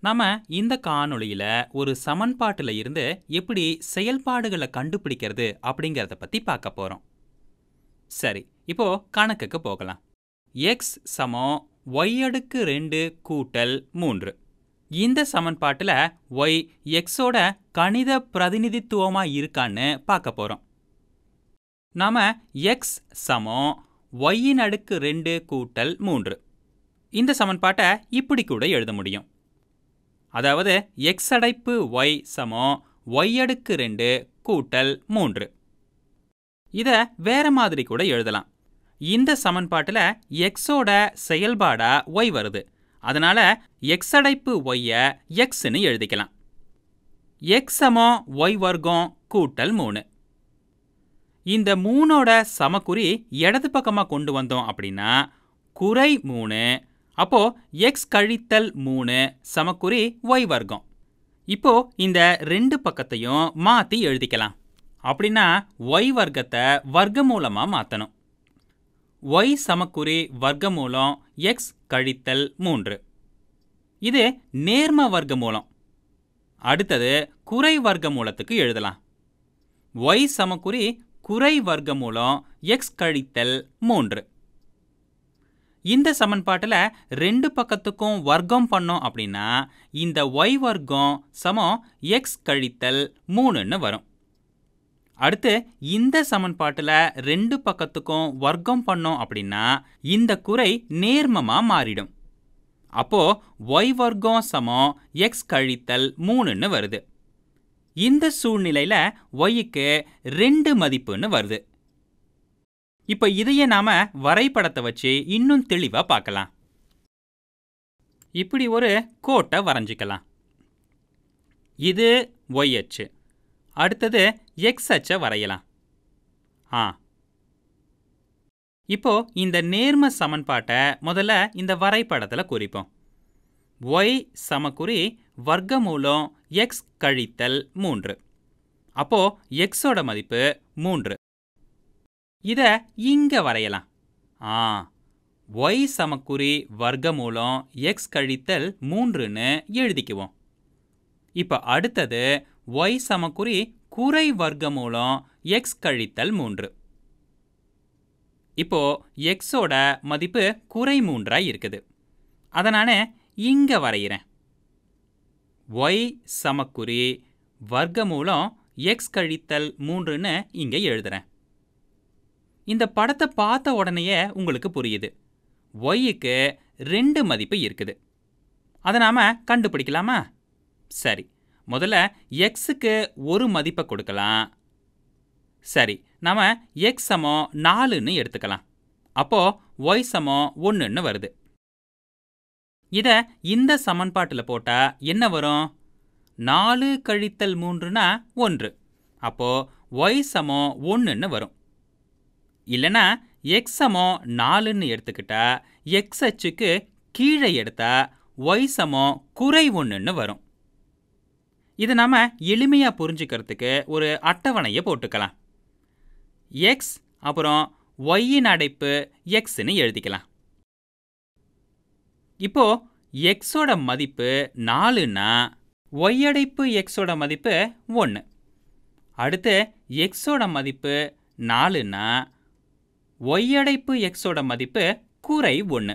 நாம இந்த காணொளியில ஒரு சமன்பாட்டுல இருந்து எப்படி செயல்பாடுகளை கண்டுபிடிக்கிறது அப்படிங்கிறத பத்தி பார்க்க போறோம். சரி இப்போ கணக்குக்கு போகலாம். எக்ஸ் சமம் ஒய் அடுக்கு ரெண்டு கூட்டல் மூன்று. இந்த சமன்பாட்டில் ஒய் எக்ஸோட கணித பிரதிநிதித்துவமா இருக்கான்னு பார்க்க போறோம். நாம எக்ஸ் சமம் ஒய்யின் அடுக்கு ரெண்டு கூட்டல் மூன்று. இந்த சமன்பாட்டை இப்படி கூட எழுத முடியும். அதாவது எக்ஸ் அடைப்பு ஒய் சமம் ஒய் அடுக்கு ரெண்டு கூட்டல் மூன்று. இதை வேற மாதிரி கூட எழுதலாம். இந்த சமன்பாட்டில் எக்ஸோட செயல்பாடா ஒய் வருது. அதனால எக்ஸ் அடைப்பு ஒய்யை எக்ஸ்னு எழுதிக்கலாம். எக்ஸ் சமம் ஒய் வர்க்கம் கூட்டல் மூணு. இந்த மூணோட சமக்குறி இடது பக்கமாக கொண்டு வந்தோம் அப்படின்னா குறை மூணு அப்போ எக்ஸ் கழித்தல் மூணு சமக்குறி ஒய் வர்க்கம். இப்போ இந்த ரெண்டு பக்கத்தையும் மாற்றி எழுதிக்கலாம். அப்படின்னா ஒய் வர்க்கத்தை வர்க்கமூலமாக மாற்றணும் ஒய் சமக்குறி வர்க்கமூலம் எக்ஸ் கழித்தல் மூன்று. இது நேர்ம வர்க்கமூலம். அடுத்தது குறை வர்க்கமூலத்துக்கு எழுதலாம். ஒய் சமக்குறி குறை வர்க்கமூலம் எக்ஸ் கழித்தல் மூன்று. இந்த சமன்பாட்டில் ரெண்டு பக்கத்துக்கும் வர்க்கம் பண்ணோம் அப்படின்னா இந்த ஒய் வர்க்கம் சமம் எக்ஸ் கழித்தல் மூணுன்னு வரும். அடுத்து இந்த சமன்பாட்டில் ரெண்டு பக்கத்துக்கும் வர்க்கம் பண்ணோம் அப்படின்னா இந்த குறை நேர்மமாக மாறிடும். அப்போ ஒய் வர்க்கம் சமம் எக்ஸ் கழித்தல் மூணுன்னு வருது. இந்த சூழ்நிலையில் ஒய்க்கு ரெண்டு மதிப்புன்னு வருது. இப்போ இதையே நாம் வரைபடத்தை வச்சு இன்னும் தெளிவாக பார்க்கலாம். இப்படி ஒரு கோட்டை வரைஞ்சிக்கலாம். இது ஒய் அச்சு. அடுத்தது எக்ஸ் அச்சை வரையலாம். ஆ. இப்போ இந்த நேர்ம சமன்பாட்டை முதல்ல இந்த வரைபடத்தில் குறிப்போம். ஒய் சமக்குறி வர்க்கமூலம் எக்ஸ் கழித்தல் மூன்று. அப்போது எக்ஸோட மதிப்பு மூன்று. இதை இங்கே வரையலாம். ஆ ஒய் சமக்குறி வர்க்கமூலம் எக்ஸ் கழித்தல் மூன்றுன்னு எழுதிக்குவோம். இப்போ அடுத்தது ஒய் சமக்குறி குறை வர்க்கமூலம் எக்ஸ் கழித்தல் மூன்று. இப்போ எக்ஸோட மதிப்பு குறை மூன்றாக இருக்குது. அதனால இங்கே வரைகிறேன் ஒய் சமக்குறி வர்க்கமூலம் எக்ஸ் கழித்தல் மூன்றுன்னு இங்கே எழுதுறேன். இந்த படத்தை பார்த்த உடனேயே உங்களுக்கு புரியுது. ஒய்க்கு ரெண்டு மதிப்பு இருக்குது. அதை நாம் கண்டுபிடிக்கலாமா? சரி. முதல்ல எக்ஸுக்கு ஒரு மதிப்பை கொடுக்கலாம். சரி. நாம் எக்ஸ் சமம் நாலுன்னு எடுத்துக்கலாம். அப்போ ஒய் சமம் ஒன்றுன்னு வருது. இதை இந்த சமன்பாட்டில் போட்டால் என்ன வரும்? நாலு கழித்தல் மூன்றுனா ஒன்று. அப்போ ஒய் சமம் ஒன்றுன்னு வரும். இல்லைனா எக்ஸ் சமம் நாலுன்னு எடுத்துக்கிட்டா எக்ஸ் அச்சுக்கு கீழே எடுத்தா ஒய் சமம் குறை ஒன்றுன்னு வரும். இதை நாம் எளிமையாக புரிஞ்சுக்கிறதுக்கு ஒரு அட்டவணையை போட்டுக்கலாம். எக்ஸ் அப்புறம் ஒய்யின் அடைப்பு எக்ஸ்ன்னு எழுதிக்கலாம். இப்போ எக்ஸோட மதிப்பு நாலுன்னா ஒய் அடைப்பு எக்ஸோட மதிப்பு ஒன்று அடுத்து எக்ஸோட மதிப்பு நாலுன்னா ஒய் அடைப்பு எக்ஸோட மதிப்பு குறை ஒன்று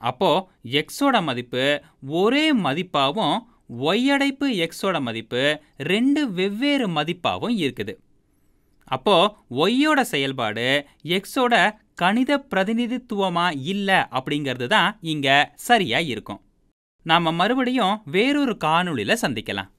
அப்போது எக்ஸோட மதிப்பு ஒரே மதிப்பாகவும் ஒய் அடைப்பு எக்ஸோட மதிப்பு ரெண்டு வெவ்வேறு மதிப்பாகவும் இருக்குது. அப்போது ஒய்யோட செயல்பாடு எக்ஸோட கணித பிரதிநிதித்துவமாக இல்லை அப்படிங்கிறது தான் இங்கே சரியாக இருக்கும். நாம் மறுபடியும் வேறொரு காணொளியில் சந்திக்கலாம்.